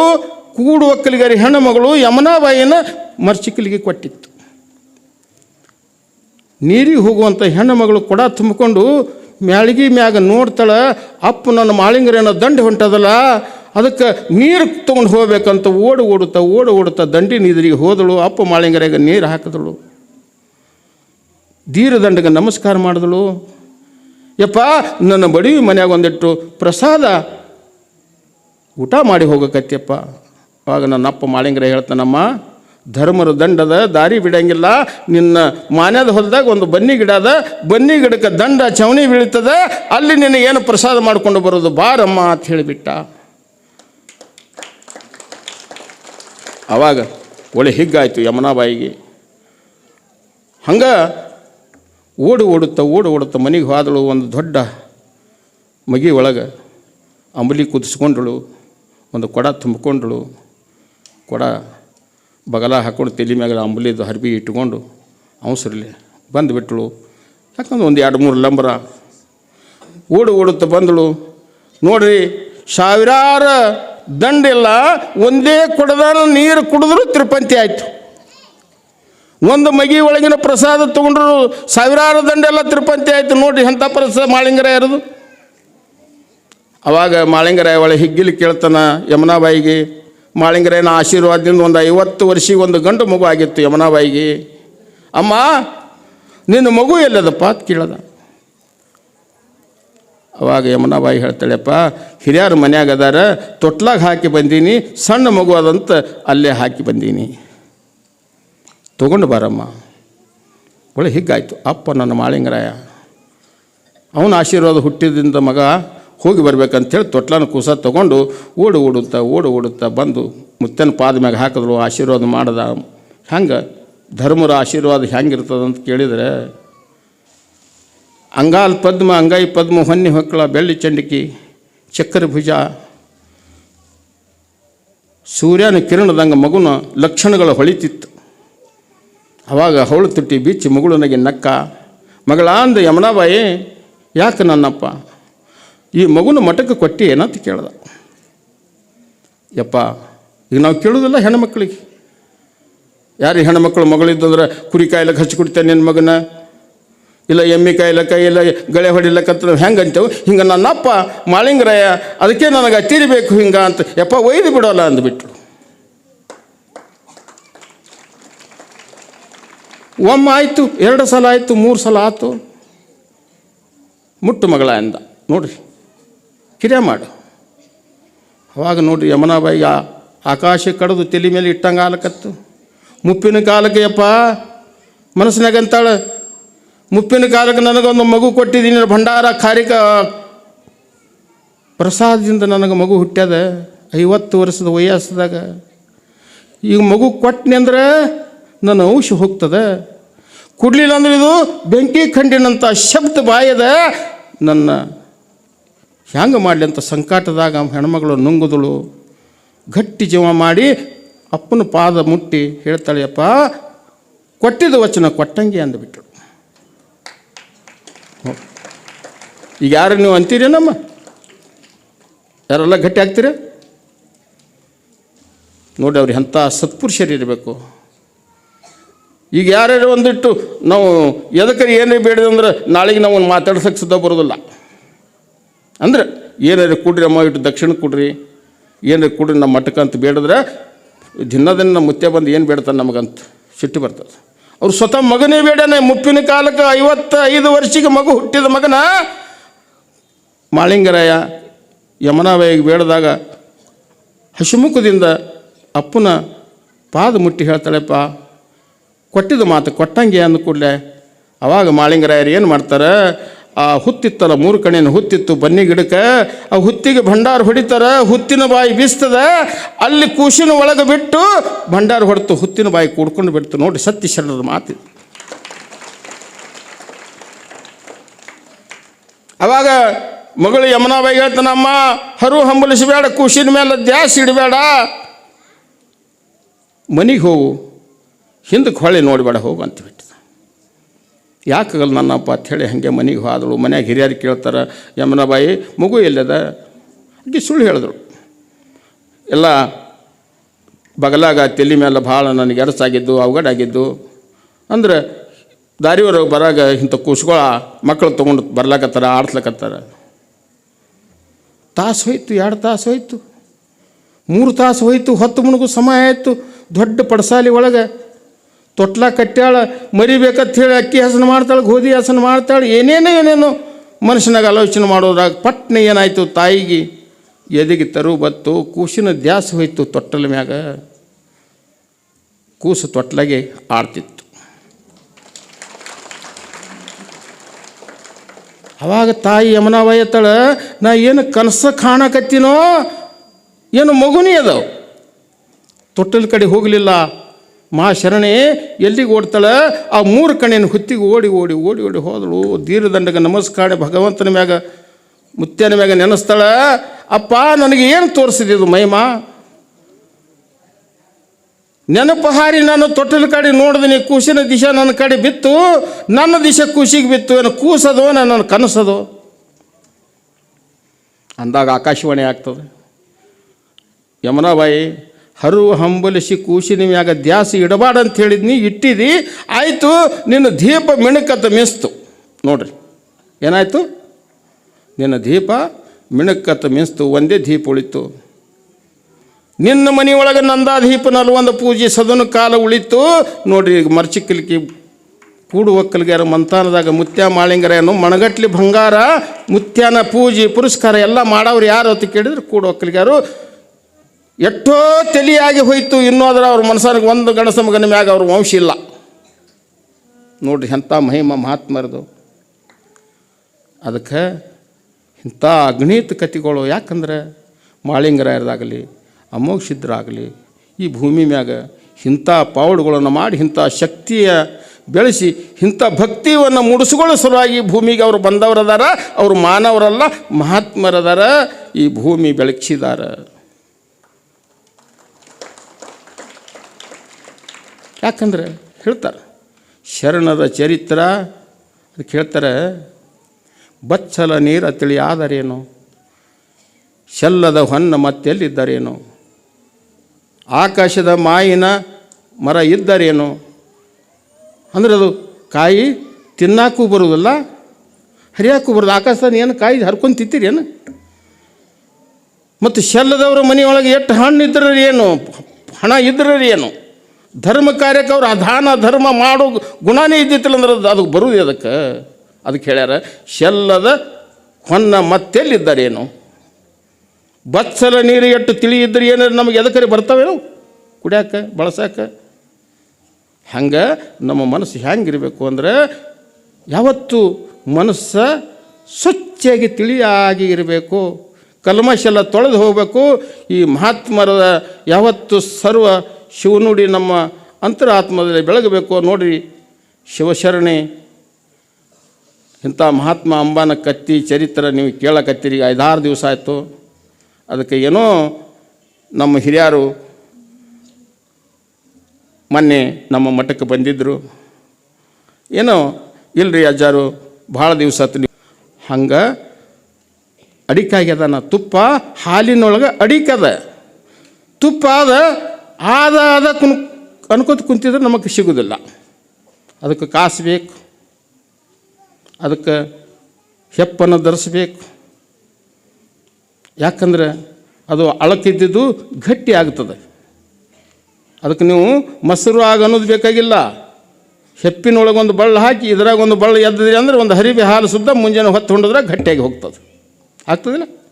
ಕೂಡು ಒಕ್ಕಲಿಗರಿ ಹೆಣ್ಣು ಮಗಳು ಯಮುನಾಬಾಯಿನ ಮರ್ಚಿಕಲಿಗೆ ಕೊಟ್ಟಿತ್ತು. ನೀರಿಗೆ ಹೋಗುವಂಥ ಹೆಣ್ಣು ಮಗಳು ಕೊಡ ತುಂಬಿಕೊಂಡು ಮ್ಯಾಳಿಗೆ ಮ್ಯಾಗ ನೋಡ್ತಾಳೆ, ಅಪ್ಪ, ನನ್ನ ಮಾಳಿಂಗರೇನೋ ದಂಡಿ ಹೊಂಟದಲ್ಲ, ಅದಕ್ಕೆ ನೀರು ತೊಗೊಂಡು ಹೋಗ್ಬೇಕಂತ ಓಡಿ ಓಡುತ್ತಾ ಓಡಿ ಓಡುತ್ತಾ ದಂಡಿ ನೀರಿಗೆ ಹೋದಳು, ಅಪ್ಪ ಮಾಳಿಂಗರೆಗೆ ನೀರು ಹಾಕಿದಳು. ಧೀರದಂಡಗೆ ನಮಸ್ಕಾರ ಮಾಡಿದಳು. ಯಪ್ಪ, ನನ್ನ ಬಡವಿ ಮನೆಯಾಗ ಒಂದಿಟ್ಟು ಪ್ರಸಾದ ಊಟ ಮಾಡಿ ಹೋಗಕತ್ತಿಯಪ್ಪ. ಆವಾಗ ನನ್ನ ಅಪ್ಪ ಮಾಳಿಂಗರ ಹೇಳ್ತಾನಮ್ಮ ಧರ್ಮರ ದಂಡದ ದಾರಿ ಬಿಡಂಗಿಲ್ಲ. ನಿನ್ನ ಮಾನ್ಯದ ಹೊಲದಾಗ ಒಂದು ಬನ್ನಿ ಗಿಡ ಅದ. ಬನ್ನಿ ಗಿಡಕ್ಕೆ ದಂಡ ಚವಣಿ ಬೀಳ್ತದ. ಅಲ್ಲಿ ನಿನಗೆ ಏನು ಪ್ರಸಾದ ಮಾಡ್ಕೊಂಡು ಬರೋದು? ಬಾರಮ್ಮ ಅಂತ ಹೇಳಿಬಿಟ್ಟ. ಆವಾಗ ಒಳ್ಳೆ ಹಿಗ್ಗಾಯಿತು ಯಮುನಾಬಾಯಿಗೆ ಹಂಗೆ ಓಡು ಓಡುತ್ತಾ ಓಡು ಓಡುತ್ತಾ ಮನೆಗೆ ಹೋದಳು ಒಂದು ದೊಡ್ಡ ಮಗಿ ಒಳಗೆ. ಅಂಬಲಿ ಕುದಿಸ್ಕೊಂಡಳು, ಒಂದು ಕೊಡ ತುಂಬಿಕೊಂಡಳು. ಕೊಡ ಬಗಲ ಹಾಕ್ಕೊಂಡು ತಲೆ ಮ್ಯಾಗ ಅಂಬಲಿದು ಹರ್ಬಿ ಇಟ್ಕೊಂಡು ಅವಸರಲಿ ಬಂದುಬಿಟ್ಳು ಯಾಕಂದ್ರೆ ಒಂದು ಎರಡು ಮೂರು ಲಂಬರ. ಓಡು ಓಡುತ್ತಾ ಬಂದಳು. ನೋಡ್ರಿ, ಸಾವಿರಾರು ದಂಡೆಲ್ಲ ಒಂದೇ ಕೊಡದ ನೀರು ಕುಡಿದ್ರು ತಿರುಪಂತಿ ಆಯಿತು. ಒಂದು ಮಗಿ ಒಳಗಿನ ಪ್ರಸಾದ ತೊಗೊಂಡ್ರು ಸಾವಿರಾರು ದಂಡೆಲ್ಲ ತಿರುಪಂತಿ ಆಯಿತು. ನೋಡ್ರಿ ಎಂಥ ಪ್ರಸಾದ ಮಾಳಿಂಗರ ಇರೋದು ಅವಾಗ ಮಾಳಿಂಗರಾಯ ಒಳಗೆ ಹಿಗ್ಗಿಲಿ ಕೇಳ್ತಾನ ಯಮುನಾಬಾಯಿಗೆ ಮಾಳಿಂಗರಾಯನ ಆಶೀರ್ವಾದದಿಂದ ಒಂದು ಐವತ್ತು ವರ್ಷಿಗೆ ಒಂದು ಗಂಡು ಮಗು ಆಗಿತ್ತು ಯಮುನಾಬಾಯಿಗೆ. ಅಮ್ಮ, ನಿನ್ನ ಮಗು ಎಲ್ಲದಪ್ಪ ಅಂತ ಕೇಳದ. ಅವಾಗ ಯಮುನಾಬಾಯಿ ಹೇಳ್ತಾಳೆಪ್ಪ, ಹಿರಿಯರ ಮನ್ಯಾಗ ಅದಾರ, ತೊಟ್ಲಾಗ ಹಾಕಿ ಬಂದೀನಿ, ಸಣ್ಣ ಮಗು ಅದಂತ ಅಲ್ಲೇ ಹಾಕಿ ಬಂದೀನಿ. ತೊಗೊಂಡು ಬಾರಮ್ಮ. ಒಳ್ಳೆ ಹಿಗ್ಗಾಯಿತು. ಅಪ್ಪ ನನ್ನ ಮಾಳಿಂಗರಾಯ. ಅವನ ಆಶೀರ್ವಾದ ಹುಟ್ಟಿದಿಂದ ಮಗ ಹೋಗಿ ಬರ್ಬೇಕಂತೇಳಿ ತೊಟ್ಲನ ಕೂಸ ತೊಗೊಂಡು ಓಡು ಓಡುತ್ತಾ ಓಡು ಓಡುತ್ತಾ ಬಂದು ಮುತ್ತನ ಪಾದ ಮ್ಯಾಗ ಹಾಕಿದ್ರು, ಆಶೀರ್ವಾದ ಮಾಡ್ದ. ಹಂಗೆ ಧರ್ಮರ ಆಶೀರ್ವಾದ ಹೆಂಗಿರ್ತದೆ ಅಂತ ಕೇಳಿದರೆ, ಅಂಗಾಲ್ ಪದ್ಮ ಅಂಗೈ ಪದ್ಮ, ಹೊನ್ನಿ ಹೊಕ್ಕಳ, ಬೆಳ್ಳಿ ಚಂಡಿಕಿ ಚಕ್ಕರ ಭುಜ, ಸೂರ್ಯನ ಕಿರಣದಂಗೆ ಮಗುನ ಲಕ್ಷಣಗಳು ಹೊಳಿತಿತ್ತು. ಅವಾಗ ಹೊಳು ತುಟ್ಟಿ ಬಿಚ್ಚಿ ಮಗುಳನಿಗೆ ನಕ್ಕ, ಮಗಳಾಂದ ಯಮುನಾಬಾಯಿ, ಯಾಕೆ ನನ್ನಪ್ಪ? ಈ ಮಗುನ ಮಠಕ್ಕೆ ಕೊಟ್ಟಿ ಏನಂತ ಕೇಳ್ದ. ಯಪ್ಪ, ಈಗ ನಾವು ಕೇಳೋದಿಲ್ಲ ಹೆಣ್ಮಕ್ಳಿಗೆ. ಯಾರು ಹೆಣ್ಮಕ್ಳು ಮಗಳಿದ್ದಂದ್ರೆ ಕುರಿ ಕಾಯ್ಲಕ್ಕೆ ಹಚ್ಚಿ ಕೊಡ್ತೇನೆ ನಿನ್ನ ಮಗನ? ಇಲ್ಲ ಎಮ್ಮೆ ಕಾಯ್ಲಕ್ಕ ಇಲ್ಲ ಗಳೆ ಹೊಡಿಲಕ್ಕಂತ ಹೆಂಗೆ ಅಂತೇವು? ಹಿಂಗೆ ನನ್ನಪ್ಪ ಮಾಳಿಂಗರಾಯ, ಅದಕ್ಕೆ ನನಗೆ ತೀರಿಬೇಕು ಹಿಂಗೆ ಅಂತ ಯಪ್ಪ ಒಯ್ದು ಬಿಡೋಲ್ಲ ಅಂದ್ಬಿಟ್ರು. ಒಮ್ಮೆ ಆಯಿತು, ಎರಡು ಸಲ ಆಯಿತು, ಮೂರು ಸಲ ಆಯಿತು ಮುಟ್ಟು ಮಗಳ ಅಂದ ನೋಡ್ರಿ. ಕಿರಿಯ ಮಾಡು. ಅವಾಗ ನೋಡ್ರಿ ಯಮುನಾಬಾಯಿ ಆ ಆಕಾಶ ಕಡಿದು ತಲೆ ಮೇಲೆ ಇಟ್ಟಂಗೆ ಆಲಕತ್ತು. ಮುಪ್ಪಿನ ಕಾಲಕ್ಕೆ ಯಪ್ಪ, ಮನಸ್ಸಿನಾಗ ಅಂತಾಳೆ ಮುಪ್ಪಿನ ಕಾಲಕ್ಕೆ ನನಗೊಂದು ಮಗು ಕೊಟ್ಟಿದ್ದೀನಿ ಭಂಡಾರ ಕಾರಿಕ ಪ್ರಸಾದದಿಂದ ನನಗೆ ಮಗು ಹುಟ್ಟ್ಯದ ಐವತ್ತು ವರ್ಷದ ವಯಸ್ಸದಾಗ. ಈಗ ಮಗು ಕೊಟ್ಟನಿ ಅಂದರೆ ನನ್ನ ಅಂಶ ಹೋಗ್ತದೆ. ಕುಡ್ಲಿಲ್ಲ ಅಂದ್ರೆ ಇದು ಬೆಂಕಿ ಖಂಡಿನಂಥ ಶಬ್ದ ಬಾಯದ ನನ್ನ ಹ್ಯಾಂಗೆ ಮಾಡಲಿ ಅಂತ ಸಂಕಟದಾಗ ಹೆಣ್ಮಗಳು ನುಂಗುದಳು. ಗಟ್ಟಿ ಜೀವ ಮಾಡಿ ಅಪ್ಪನ ಪಾದ ಮುಟ್ಟಿ ಹೇಳ್ತಾಳೆಯಪ್ಪ ಕೊಟ್ಟಿದ್ದ ವಚನ ಕೊಟ್ಟಂಗೆ ಅಂದುಬಿಟ್ಟಳು ಈಗ ಯಾರು ನೀವು ಅಂತೀರಿ ನಮ್ಮ? ಯಾರೆಲ್ಲ ಗಟ್ಟಿ ಆಗ್ತೀರಿ? ನೋಡಿ ಅವ್ರಿಗೆ ಎಂಥ ಸತ್ಪುರುಷರಿರಬೇಕು ಈಗ ಯಾರ್ಯಾರು ಒಂದಿಟ್ಟು ನಾವು ಎದಕ್ಕೆ ಏನೇ ಬೇಡದಂದ್ರೆ ನಾಳೆಗೆ ನಾವು ಮಾತಾಡ್ಸಕ್ಕೆ ಸುದ್ದ ಬರೋದಿಲ್ಲ. ಅಂದ್ರೆ ಏನಾರು ಕೊಡ್ರಿ ಅಮ್ಮ ಇಟ್ಟು ದಕ್ಷಿಣ ಕೊಡ್ರಿ ಏನಾರು ಕೊಡ್ರಿ ನಮ್ಮ ಮಠಕ್ಕೆ ಅಂತ ಬೇಡಿದ್ರೆ ದಿನದಿನ ನಮ್ಮ ಮುತ್ಯ ಬಂದು ಏನು ಬೇಡ್ತಾನೆ ನಮಗಂತ ಸಿಟ್ಟು ಬರ್ತದೆ. ಅವ್ರು ಸ್ವತಃ ಮಗನೇ ಬೇಡನೆ, ಮುಪ್ಪಿನ ಕಾಲಕ್ಕೆ ಐವತ್ತ ಐದು ವರ್ಷಕ್ಕೆ ಮಗು ಹುಟ್ಟಿದ ಮಗನ ಮಾಳಿಂಗರಾಯ ಯಮನಾಬಾಯಿಗೆ ಬೇಡದಾಗ ಹಸಿಮುಖದಿಂದ ಅಪ್ಪನ ಪಾದ ಮುಟ್ಟಿ ಹೇಳ್ತಾಳೆಪ್ಪ, ಕೊಟ್ಟಿದ್ದು ಮಾತು ಕೊಟ್ಟಂಗೆ ಅಂದ ಕೂಡಲೇ. ಅವಾಗ ಮಾಳಿಂಗರಾಯರು ಏನು ಮಾಡ್ತಾರೆ ಆ ಹುತ್ತಿತ್ತಲ್ಲ, ಮೂರು ಕಣೆಯನ್ನು ಹುತ್ತಿತ್ತು. ಬನ್ನಿ ಗಿಡಕ್ಕೆ. ಆ ಹುತ್ತಿಗೆ ಭಂಡಾರ ಹೊಡಿತಾರ, ಹುತ್ತಿನ ಬಾಯಿ ಬೀಸ್ತದ. ಅಲ್ಲಿ ಕೂಸಿನ ಒಳಗೆ ಬಿಟ್ಟು ಭಂಡಾರ ಹೊಡೆತು. ಹುತ್ತಿನ ಬಾಯಿ ಕೂಡ್ಕೊಂಡು ಬಿಡ್ತು. ನೋಡಿ, ಸತ್ಯ ಶರಣದ ಮಾತು ಅವಾಗ ಮಗಳು ಯಮುನಾಬಾಯಿ ಹೇಳ್ತಾನಮ್ಮ ಹರು ಹಂಬಲಿಸಬೇಡ ಕೂಸಿನ ಮೇಲೆ ದ್ಯಾಸ್ ಇಡಬೇಡ. ಮನೆಗೆ ಹೋಗು. ಹಿಂದಕ್ಕೆ ಹೊಳೆ ನೋಡಬೇಡ, ಹೋಗು, ಅಂತ ಬಿಟ್ಟು. ಯಾಕಾಗಲ್ಲ ನನ್ನಪ್ಪ ಅಂಥೇಳಿ ಹಾಗೆ ಮನೆಗೆ ಹೋದಳು. ಮನ್ಯಾಗ ಹಿರಿಯರು ಕೇಳ್ತಾರೆ, ಯಮುನಾಬಾಯಿ, ಮಗು ಎಲ್ಲದ? ಆಕೆ ಸುಳ್ಳು ಹೇಳಿದ್ರು. ಎಲ್ಲ ಬಗಲಾಗ ತಲೆ ಮೇಲೆ ಭಾಳ ನನಗೆ ಎರಸಾಗಿದ್ದು ಅವಗಡಾಗಿದ್ದು ಅಂದ್ರೆ ದಾರಿಯವರು ಬರಾಗ ಇಂಥ ಕೂಸುಗಳ ಮಕ್ಕಳು ತೊಗೊಂಡು ಬರ್ಲಾಕತ್ತಾರ, ಆಡ್ಸ್ಲಕತ್ತಾರ. ತಾಸು ಹೋಯ್ತು, ಎರಡು ತಾಸು ಹೋಯ್ತು. ಮೂರು ತಾಸು ಹೋಯ್ತು, ಹೊತ್ತು ಮುಣಗು ಸಮಯ ಆಯಿತು. ದೊಡ್ಡ ಪಡಸಾಲಿ ಒಳಗೆ ತೊಟ್ಲ ಕಟ್ಟ್ಯಾಳ, ಮರಿಬೇಕಂತ ಹೇಳಿ ಅಕ್ಕಿ ಹಸನ ಮಾಡ್ತಾಳೆ, ಗೋಧಿ ಹಸನ ಮಾಡ್ತಾಳೆ, ಏನೇನೋ ಏನೇನೋ ಮನುಷ್ಯನಾಗ ಆಲೋಚನೆ ಮಾಡೋದ್ರಾಗ ಪಟ್ನೆ ಏನಾಯಿತು ತಾಯಿಗೆ? ಎದೆಗೆ ತರು ಬತ್ತು, ಕೂಸಿನ ದ್ಯಾಸ ಹೋಯಿತು ತೊಟ್ಟಲ ಮ್ಯಾಗ. ಕೂಸು ತೊಟ್ಲಾಗೆ ಆಡ್ತಿತ್ತು. ಅವಾಗ ತಾಯಿ ಯಮನ ವಯತ್ತಳ ನಾ ಏನು ಕನಸ ಕಾಣಕತ್ತೀನೋ, ಏನು ಮಗುನೇ ಅದಾವ? ತೊಟ್ಟಲ ಕಡೆ ಹೋಗಲಿಲ್ಲ ಮಾ ಶರಣೆ, ಎಲ್ಲಿಗೆ ಓಡ್ತಾಳೆ? ಆ ಮೂರು ಕಣ್ಣಿನ ಹುತ್ತಿಗೆ ಓಡಿ ಓಡಿ ಓಡಿ ಓಡಿ ಹೋದಳು. ದೀರ್ಘದಂಡಗ ನಮಸ್ಕಾರ, ಭಗವಂತನ ಮ್ಯಾಗ ಮುತ್ತೇನ ಮ್ಯಾಗ ನೆನೆಸ್ತಾಳೆ. ಅಪ್ಪ, ನನಗೆ ಏನು ತೋರಿಸಿದ್ದು ಮಹಿಮ? ನೆನಪು ಹಾರಿ ನಾನು ತೊಟ್ಟಲ ಕಡೆ ನೋಡಿದೀನಿ, ಕೂಸಿನ ದಿಶೆ ನನ್ನ ಕಡೆ ಬಿತ್ತು. ನನ್ನ ದಿಶೆ ಕೂಸಿಗೆ ಬಿತ್ತು. ಏನು ಕೂಸದೋ ನನ್ನ ಕನಸದು? ಅಂದಾಗ ಆಕಾಶವಾಣಿ ಆಗ್ತದೆ. ಯಮುನಾಬಾಯಿ ಹರು ಹಂಬಲಿಸಿ ಕೂಸಿನ ಮ್ಯಾಗ ದ್ಯಾಸ ಅಂತ ಹೇಳಿದ್ನಿ ಇಟ್ಟಿದಿ, ಆಯಿತು, ನಿನ್ನ ದೀಪ ಮಿಣಕತ್ತ ಮಿಸ್ತು ನೋಡ್ರಿ, ಏನಾಯಿತು? ನಿನ್ನ ದೀಪ ಮಿಣಕತ್ತ ಮಿಸ್ತು ಒಂದೇ ದೀಪ ಉಳಿತು ನಿನ್ನ ಮನೆಯೊಳಗೆ ನಂದಾದೀಪ ನಲ್ವೊಂದು ಪೂಜೆ ಸದನ ಕಾಲ ಉಳಿತು ನೋಡ್ರಿ, ಈಗ ಮರ್ಚಿಕ್ಕಲಿಕ್ಕೆ ಕೂಡು ಒಕ್ಕಲಿಗ್ಯಾರ ಮಂತಾನದಾಗ ಮುತ್ಯ ಮಾಳಿಂಗರೇನು ಮಣಗಟ್ಲಿ ಬಂಗಾರ, ಮುತ್ಯಾನ ಪೂಜೆ ಪುರಸ್ಕಾರ ಎಲ್ಲ ಮಾಡೋರು ಯಾರು ಅಂತ ಕೇಳಿದ್ರೆ ಕೂಡು ಒಕ್ಕಲಿಗ್ಯಾರು ಎಷ್ಟೋ ತಲಿಯಾಗಿ ಹೋಯಿತು, ಇನ್ನೂ ಅದರ ಅವ್ರ ಮನಸ್ಸಾನಿಗೆ ಒಂದು ಗಣಸ ಮಗನ ಮ್ಯಾಗ ಅವ್ರ ವಂಶ ಇಲ್ಲ. ನೋಡ್ರಿ ಎಂಥ ಮಹಿಮ ಮಹಾತ್ಮರದು. ಅದಕ್ಕೆ ಇಂಥ ಅಗ್ನೀತ ಕತಿಗಳು ಯಾಕಂದ್ರೆ ಮಾಳಿಂಗರಾಯರದಾಗಲಿ ಅಮೋಘಿದ್ರಾಗಲಿ ಈ ಭೂಮಿ ಮ್ಯಾಗ ಇಂಥ ಪಾವಡುಗಳನ್ನು ಮಾಡಿ, ಇಂಥ ಶಕ್ತಿಯ ಬೆಳೆಸಿ, ಇಂಥ ಭಕ್ತಿಯನ್ನು ಮೂಡಿಸ್ಕೊಳ್ಳೋ ಸಲುವಾಗಿ ಭೂಮಿಗೆ ಅವರು ಬಂದವರದಾರ, ಅವರು ಮಾನವರಲ್ಲ, ಮಹಾತ್ಮರದಾರ, ಈ ಭೂಮಿ ಬೆಳಗಿಸಿದಾರ. ಯಾಕಂದ್ರೆ ಹೇಳ್ತಾರೆ, ಶರಣದ ಚರಿತ್ರ, ಅದಕ್ಕೆ ಹೇಳ್ತಾರೆ, ಬಚ್ಚಲ ನೀರ ತಿಳಿಯಾದರೇನು ಶಲ್ಲದ ಹೊನ್ನ ಮತ್ತೆಲ್ಲಿದ್ದರೇನು ಆಕಾಶದ ಮಾಯಿನ ಮರ ಇದ್ದರೇನು? ಅಂದ್ರೆ ಅದು ಕಾಯಿ ತಿನ್ನಾಕೂ ಬರುವುದಲ್ಲ, ಹರಿಯಾಕೂ ಬರೋದು ಆಕಾಶದ ಏನು ಕಾಯಿ ಹರ್ಕೊಂಡು ಏನು? ಮತ್ತು ಶಲ್ಲದವ್ರ ಮನೆಯೊಳಗೆ ಎಷ್ಟು ಹಣ್ಣು ಇದ್ರೆ ಏನು ಹಣ ಇದ್ರೆ ಏನು ಧರ್ಮ ಕಾರ್ಯಕ್ಕೆ ಅವ್ರು ಅಧಾನ ಧರ್ಮ ಮಾಡೋ ಗುಣನೇ ಇದ್ದಿತ್ತಿಲ್ಲ ಅಂದ್ರೆ ಅದು ಅದಕ್ಕೆ ಬರುವುದು ಅದಕ್ಕೆ? ಅದಕ್ಕೆ ಹೇಳ್ಯಾರ, ಶೆಲ್ಲದ ಹೊನ್ನ ಮತ್ತೆಲ್ಲಿದ್ದಾರೇನು? ಬತ್ಸಲ ನೀರು ಎಟ್ಟು ತಿಳಿಯಿದ್ರೆ ಏನಾರು ನಮಗೆ ಎದಕ್ಕರೆ ಬರ್ತಾವೇನು ಕುಡಿಯಾಕ, ಬಳಸಾಕ? ಹಂಗೆ ನಮ್ಮ ಮನಸ್ಸು ಹೆಂಗಿರಬೇಕು ಅಂದರೆ ಯಾವತ್ತು ಮನಸ್ಸು ಸ್ವಚ್ಛಾಗಿ ತಿಳಿಯಾಗಿ ಇರಬೇಕು. ಕಲ್ಮಶೆಲ್ಲ ತೊಳೆದು ಹೋಗಬೇಕು. ಈ ಮಹಾತ್ಮರದ ಯಾವತ್ತು ಸರ್ವ ಶಿವನುಡಿ ನಮ್ಮ ಅಂತರಾತ್ಮದಲ್ಲಿ ಬೆಳಗಬೇಕು ನೋಡಿ ಶಿವಶರಣೆ ಇಂಥ ಮಹಾತ್ಮ ಅಂಬಾನ ಕತ್ತಿ ಚರಿತ್ರೆ ನೀವು ಕೇಳಕತ್ತೀರಿ, ಐದಾರು ದಿವಸ ಆಯಿತು. ಅದಕ್ಕೆ ಏನೋ ನಮ್ಮ ಹಿರಿಯರು ಮೊನ್ನೆ ನಮ್ಮ ಮಠಕ್ಕೆ ಬಂದಿದ್ದರು ಏನೋ ಇಲ್ರಿ ಅಜ್ಜಾರು, ಭಾಳ ದಿವಸ ಆತು ಹಂಗೆ ಅಡಿಕಾಗ್ಯದ ನಾ ತುಪ್ಪ ಹಾಲಿನೊಳಗೆ ಅಡಿಕದ. ತುಪ್ಪ ಅದ ಆದ ಆದ ಕುನ್, ಅನ್ಕೋತ ಕುಂತಿದ್ರೆ ನಮಗೆ ಸಿಗೋದಿಲ್ಲ. ಅದಕ್ಕೆ ಕಾಸು ಬೇಕು. ಅದಕ್ಕೆ ಹೆಪ್ಪನ್ನು ಧರಿಸ್ಬೇಕು. ಯಾಕಂದ್ರೆ ಅದು ಅಳತಿದ್ದಿದ್ದು ಗಟ್ಟಿ ಆಗ್ತದೆ. ಅದಕ್ಕೆ ನೀವು ಮೊಸರು ಆಗ ಅನ್ನೋದು ಬೇಕಾಗಿಲ್ಲ. ಹೆಪ್ಪಿನೊಳಗೊಂದು ಬಳ್ಳ ಹಾಕಿ ಇದ್ರಾಗ ಒಂದು ಬಳ್ಳ ಎದ್ದಿದೆ ಅಂದ್ರೆ ಒಂದು ಹರಿವೆ ಹಾಲು ಸುದ್ದ ಮುಂಜಾನೆ ಹೊತ್ತು ಹೊಂಡಿದ್ರೆ ಗಟ್ಟಿಯಾಗಿ ಹೋಗ್ತದೆ. ಆಗ್ತದಿಲ್ಲ?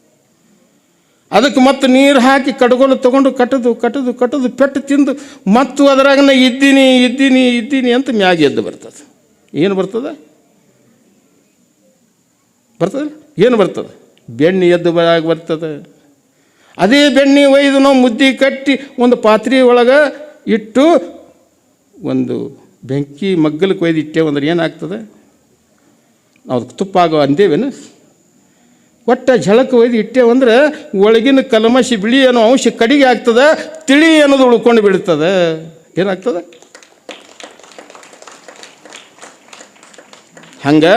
ಅದಕ್ಕೆ ಮತ್ತೆ ನೀರು ಹಾಕಿ ಕಡಗೋಲು ತೊಗೊಂಡು ಕಟ್ಟದು ಕಟ್ಟದು ಕಟ್ಟದು, ಪೆಟ್ಟು ತಿಂದು ಮತ್ತು ಅದರಾಗನ ಇದ್ದೀನಿ ಇದ್ದೀನಿ ಇದ್ದೀನಿ ಅಂತ ಮ್ಯಾಗ ಎದ್ದು ಬರ್ತದೆ. ಏನು ಬರ್ತದೆ? ಬರ್ತದೆ? ಏನು ಬರ್ತದೆ? ಬೆಣ್ಣೆ ಎದ್ದು ಬರಾಗ ಬರ್ತದೆ. ಅದೇ ಬೆಣ್ಣೆ ಒಯ್ದು ನಾವು ಮುದ್ದೆ ಕಟ್ಟಿ ಒಂದು ಪಾತ್ರೆ ಒಳಗೆ ಇಟ್ಟು ಒಂದು ಬೆಂಕಿ ಮಗ್ಗಲಕ್ಕೆ ಒಯ್ದು ಇಟ್ಟೇವಂದ್ರೆ ಏನಾಗ್ತದೆ? ನಾವು ತುಪ್ಪ ಆಗೋ ಅಂದೇವೇನು ಒಟ್ಟ ಝಳಕ ಒಯ್ದು ಇಟ್ಟೇವಂದ್ರೆ ಒಳಗಿನ ಕಲ್ಮಶಿ ಬಿಳಿ ಅನ್ನೋ ಅಂಶ ಕಡಿಗೆ ಆಗ್ತದೆ, ತಿಳಿ ಅನ್ನೋದು ಉಳ್ಕೊಂಡು ಬಿಡ್ತದೆ ಏನಾಗ್ತದೆ? ಹಂಗೆ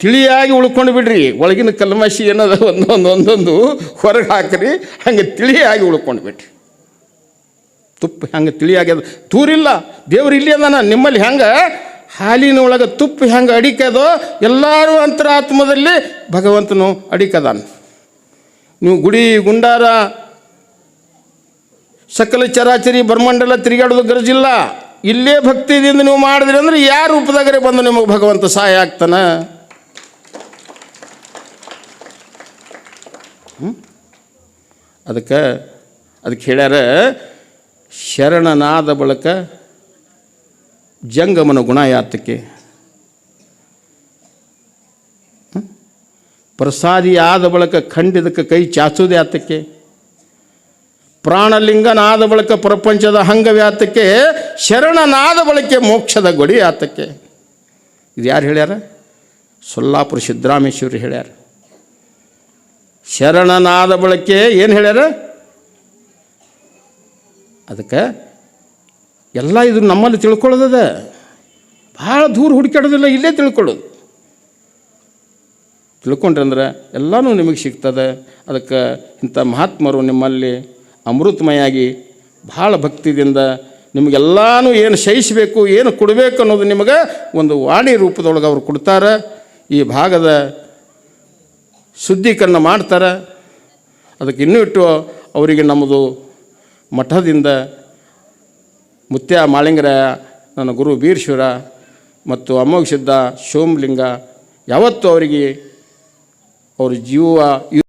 ತಿಳಿಯಾಗಿ ಉಳ್ಕೊಂಡು ಬಿಡ್ರಿ. ಒಳಗಿನ ಕಲ್ಮಶಿ ಏನದ? ಒಂದೊಂದು ಒಂದೊಂದು ಹೊರಗೆ ಹಾಕ್ರಿ. ಹಂಗೆ ತಿಳಿಯಾಗಿ ಉಳ್ಕೊಂಡು ಬಿಡ್ರಿ. ತುಪ್ಪ ಹೆಂಗೆ ತಿಳಿಯಾಗ್ಯದ ತೂರಿಲ್ಲ ದೇವ್ರು ಇಲ್ಲಿ ಅದ ನಿಮ್ಮಲ್ಲಿ ಹೆಂಗೆ? ಹಾಲಿನ ಒಳಗೆ ತುಪ್ಪ ಹೆಂಗೆ ಅಡಿಕದೋ ಎಲ್ಲರೂ ಅಂತರಾತ್ಮದಲ್ಲಿ ಭಗವಂತನು ಅಡಿಕದಾನ. ನೀವು ಗುಡಿ ಗುಂಡಾರ, ಸಕಲ ಚರಾಚರಿ ಬ್ರಹ್ಮಾಂಡಲ ತಿರುಗಾಡೋದು ಗರಜಿಲ್ಲ. ಇಲ್ಲೇ ಭಕ್ತಿದಿಂದ ನೀವು ಮಾಡಿದ್ರಿ ಅಂದ್ರೆ ಯಾರ ರೂಪದಾಗರೆ ಬಂದು ನಿಮಗೆ ಭಗವಂತ ಸಹಾಯ ಆಗ್ತಾನ? ಅದಕ್ಕೆ ಅದಕ್ಕೆ ಹೇಳ್ಯಾರ, ಶರಣನಾದ ಬಳಕ ಜಂಗಮನ ಗುಣ ಯಾತಕ್ಕೆ ಹ್ಮ್? ಪ್ರಸಾದಿ ಆದ ಬಳಕ ಖಂಡಿದಕ್ಕೆ ಕೈ ಚಾಚೋದು ಯಾತಕ್ಕೆ ಪ್ರಾಣಲಿಂಗನಾದ ಬಳಕ ಪ್ರಪಂಚದ ಹಂಗವ್ಯಾತಕ್ಕೆ ಶರಣನಾದ ಬಳಕೆ ಮೋಕ್ಷದ ಗೊಡಿ ಆತಕ್ಕೆ. ಇದು ಯಾರು ಹೇಳ್ಯಾರ? ಸೊಲ್ಲಾಪುರ ಸಿದ್ದರಾಮೇಶ್ವರಿ ಹೇಳ್ಯಾರ. ಶರಣನಾದ ಬಳಕೆ ಏನು ಹೇಳ್ಯಾರ? ಅದಕ್ಕೆ ಎಲ್ಲ ಇದು ನಮ್ಮಲ್ಲಿ ತಿಳ್ಕೊಳ್ಳೋದದ. ಭಾಳ ದೂರ ಹುಡುಕಾಡೋದಿಲ್ಲ ಇಲ್ಲೇ ತಿಳ್ಕೊಳ್ಳೋದು. ತಿಳ್ಕೊಂಡ್ರೆ ಅಂದ್ರೆ ಎಲ್ಲನೂ ನಿಮಗೆ ಸಿಗ್ತದೆ. ಅದಕ್ಕೆ ಇಂಥ ಮಹಾತ್ಮರು ನಿಮ್ಮಲ್ಲಿ ಅಮೃತಮಯಾಗಿ ಭಾಳ ಭಕ್ತಿದಿಂದ ನಿಮಗೆಲ್ಲಾನು ಏನು ಸಹಿಸಬೇಕು, ಏನು ಕೊಡಬೇಕು ಅನ್ನೋದು ನಿಮಗೆ ಒಂದು ವಾಣಿ ರೂಪದೊಳಗೆ ಅವರು ಕೊಡ್ತಾರೆ. ಈ ಭಾಗದ ಶುದ್ಧೀಕರಣ ಮಾಡ್ತಾರೆ. ಅದಕ್ಕೆ ಇನ್ನೂ ಇಟ್ಟು ಅವರಿಗೆ ನಮ್ಮದು ಮಠದಿಂದ ಮುತ್ಯ ಮಾಳಿಂಗರಾಯ ನನ್ನ ಗುರು ವೀರಶಿವರ ಮತ್ತು ಅಮೋಘ ಸಿದ್ಧ ಶೋಮ್ಲಿಂಗ ಯಾವತ್ತೂ ಅವರಿಗೆ ಅವ್ರ ಜೀವ